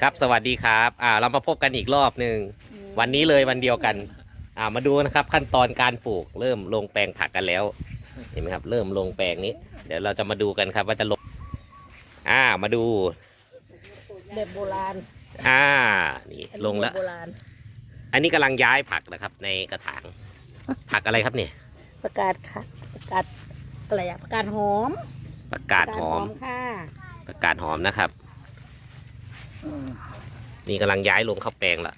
ครับสวัสดีครับอ่าเรามาพบกันอีกรอบหนึ่งวันนี้เลยวันเดียวกันอ่ามาดูนะครับขั้นตอนการปลูกเริ่มลงแปลงผักกันแล้วเห็นไหมครับ เริ่มลงแปลงนี้ เดี๋ยวเราจะมาดูกันครับ ว่าจะลงอ่ามาดูแบบโบราณอ่านี่อันนี้ลงแล้วบบโบราณอันนี้กำลังย้ายผักนะครับ ในกระถางผักอะไรครับเนี่ยประกาศค่ะประกาศอะไรอะประกาศหอมผักกาดหอมค่ะผักกาดหอมนะครับ นี่กำลังย้ายลงเข้าแปลงละ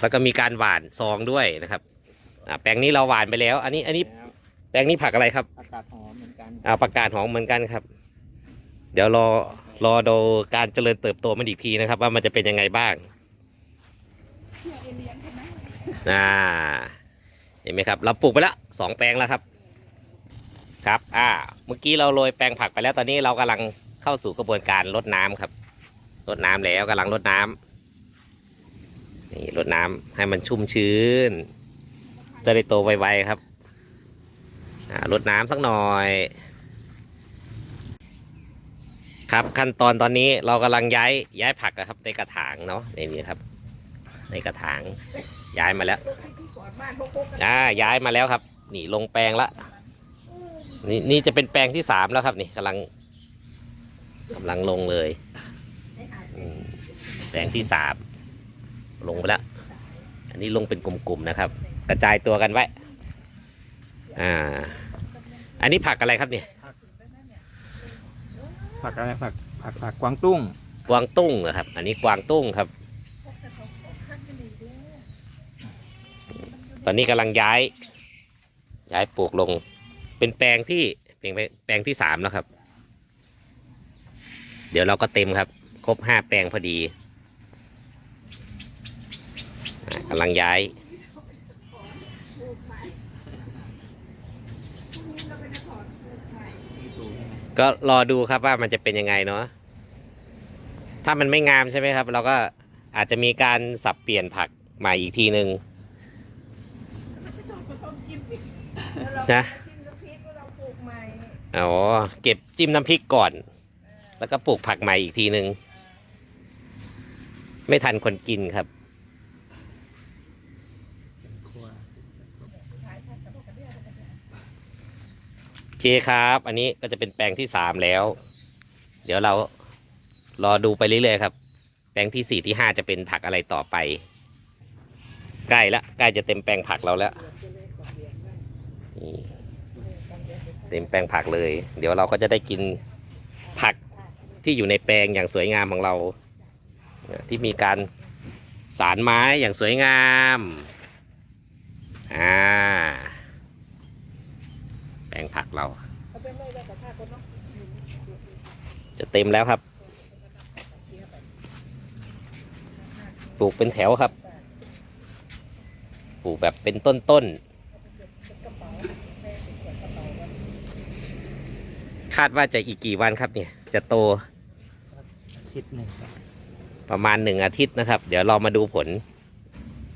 แล้วก็มีการหว่านซองด้วยนะครับอ่าแปลงนี้เราหว่านไปแล้ว อันนี้อันนี้แปลงนี้ผักอะไรครับอากาศหอมเหมือนกันอ่าผักกาดหอมเหมือนกันครับ เดี๋ยวรอรอดูการเจริญเติบโตมันอีกทีนะครับ ว่ามันจะเป็นยังไงบ้างอ่าเห็นไหมครับ เราปลูกไปแล้วสองแปลงแล้วครับ ครับ อ่า เมื่อกี้เราโรยแปลงผักไปแล้วตอนนี้เรากำลังเข้าสู่กระบวนการรดน้ำครับ รดน้ำแล้วกำลังรดน้ำนี่รดน้ำให้มันชุ่มชื้น จะได้โตไวๆครับรดน้ำสักหน่อย ครับขั้นตอนตอนนี้เรากำลังย้ายย้ายผักอะครับ ในกระถางเนาะในนี้ครับ ในกระถางย้ายมาแล้วอ่าย้ายมาแล้วครับ นี่ลงแปลงละนี่นี่จะเป็นแปลงที่สามแล้วครับ นี่กำลังกำลังลงเลย แปลงที่สามลงไปแล้ว อันนี้ลงเป็นกลุ่มๆนะครับ กระจายตัวกันไว้ อ่า อันนี้ผักอะไรครับเนี่ยผักอะไรผักผักผักกวางตุ้ง กวางตุ้งเหรอครับ อันนี้กวางตุ้งครับ ตอนนี้กำลังย้าย ย้ายปลูกลง เป็นแปลงที่แปลงแปลงที่สามแล้วครับ เดี๋ยวเราก็เต็มครับ ครบห้าแปลงพอดีอ่า กำลังย้าย ก็รอดูครับว่ามันจะเป็นยังไงเนาะถ้ามันไม่งามใช่ไหมครับ เราก็อาจจะมีการสับเปลี่ยนผักใหม่อีกทีหนึ่งนะอ๋อเก็บจิ้มน้ำพริกก่อน แล้วก็ปลูกผักใหม่อีกทีหนึ่งไม่ทันคนกินครับ เคครับ อันนี้ก็จะเป็นแปลงที่สามแล้ว เดี๋ยวเรารอดูไปเรื่อยๆครับ แปลงที่สี่ที่ห้าจะเป็นผักอะไรต่อไป ใกล้ละใกล้จะเต็มแปลงผักเราแล้วนี่เต็มแปลงผักเลย เดี๋ยวเราก็จะได้กินผักที่อยู่ในแปลงอย่างสวยงามของเรา ที่มีการสารไม้อย่างสวยงาม อ่า งผักเรา จะเต็มแล้วครับ ปลูกเป็นแถวครับ ปลูกแบบเป็นต้นๆคาดว่าจะอีกกี่วันครับเนี่ย จะโตทิศหนึ่งครับประมาณหนึ่งอาทิตย์นะครับ เดี๋ยวเรามาดูผล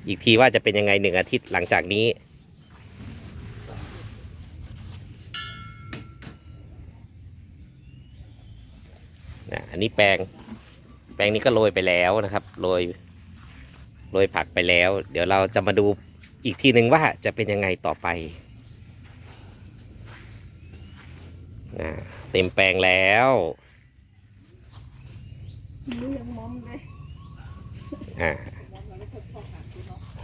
อีกทีว่าจะเป็นยังไงหนึ่งอาทิตย์หลังจากนี้ นะอันนี้แปลง แปลงนี้ก็โรยไปแล้วนะครับโรยโรยผักไปแล้ว เดี๋ยวเราจะมาดูอีกทีหนึ่งว่าจะเป็นยังไงต่อไปนะเต็มแปลงแล้วอ่า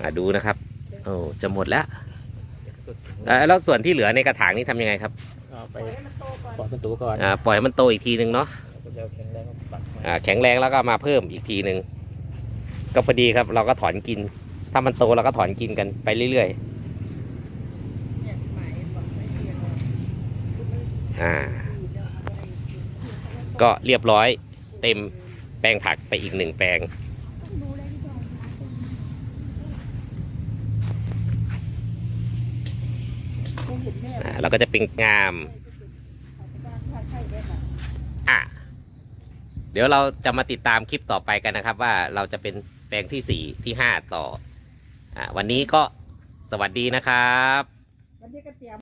อ่าดูนะครับโอ้จะหมดแล้วเอ่อแล้วส่วนที่เหลือในกระถางนี่ทำยังไงครับก็ไปปล่อยเป็นตัวก่อนอ่าปล่อยให้มันโตอีกทีหนึ่งเนาะ ก็จะแข็งแรงก็ปักไว้อ่าแข็งแรงแล้วก็มาเพิ่มอีกทีหนึ่งก็พอดีครับ เราก็ถอนกิน ถ้ามันโตเราก็ถอนกินกันไปเรื่อยๆอ่า ก็เรียบร้อยเต็มแปลงผักไปอีกหนึ่งแปลงอ่าเราก็จะเป็นงาม อะ เดี๋ยวเราจะมาติดตามคลิปต่อไปกันนะครับ ว่าเราจะเป็นแปลงที่สี่ที่ห้าต่ออวันนี้ก็สวัสดีนะครับ วันนี้ก็เตรียม